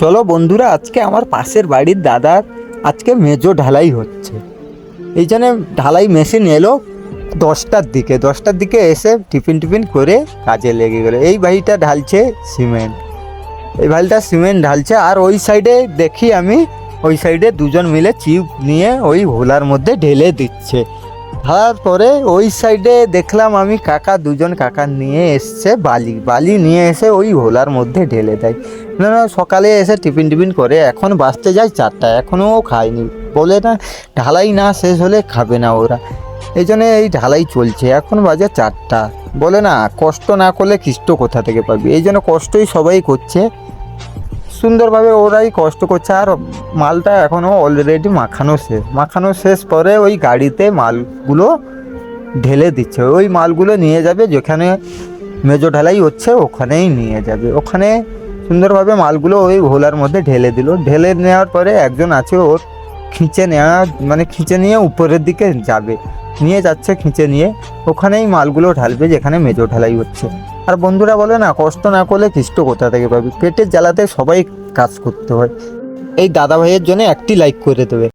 চলো বন্ধুরা, আজকে আমার পাশের বাড়ির দাদার আজকে মেজো ঢালাই হচ্ছে। এই জন্য ঢালাই মেশিন এলো দশটার দিকে। দশটার দিকে এসে টিফিন টিফিন করে কাজে লেগে গেলো। এই ভাইটা ঢালছে সিমেন্ট। এই ভাইটা সিমেন্ট ঢালছে, আর ওই সাইডে দেখি আমি, ওই সাইডে দুজন মিলে চিপ নিয়ে ওই ভোলার মধ্যে ঢেলে দিচ্ছে। ঢালার পরে ওই সাইডে দেখলাম আমি কাকা দুজন কাকা নিয়ে এসছে বালি। বালি নিয়ে এসে ওই ভোলার মধ্যে ঢেলে দেয়। না সকালে এসে টিফিন টিফিন করে এখন বাঁচতে যায় চারটা এখনও ও খায়নি। বলে না, ঢালাই না শেষ হলে খাবে না ওরা। এই জন্য এই ঢালাই চলছে, এখন বাজে চারটা। বলে না, কষ্ট না করলে খ্রিস্ট কোথা থেকে পাবি? এই জন্য কষ্টই সবাই করছে। সুন্দরভাবে ওরাই কষ্ট করছে আর মালটা এখনও অলরেডি মাখানো শেষ। মাখানো শেষ পরে ওই গাড়িতে মালগুলো ঢেলে দিচ্ছে। ওই মালগুলো নিয়ে যাবে যেখানে মেজো ঢালাই হচ্ছে ওখানেই নিয়ে যাবে। ওখানে সুন্দরভাবে মালগুলো ওই ভোলার মধ্যে ঢেলে দিল। ঢেলে নেওয়ার পরে একজন আছে ওর খিঁচে নেওয়া মানে খিঁচে নিয়ে উপরের দিকে যাবে। নিয়ে যাচ্ছে খিঁচে নিয়ে। ওখানেই মালগুলো ঢালবে যেখানে মেজো ঢালাই হচ্ছে। আর বন্ধুরা বলে না, কষ্ট না করলে খ্রিস্ট কোথা থেকে পাবি? পেটের জ্বালাতে সবাই কাজ করতে হয়। এই দাদা ভাইয়ের জন্য একটি লাইক করে দেবে।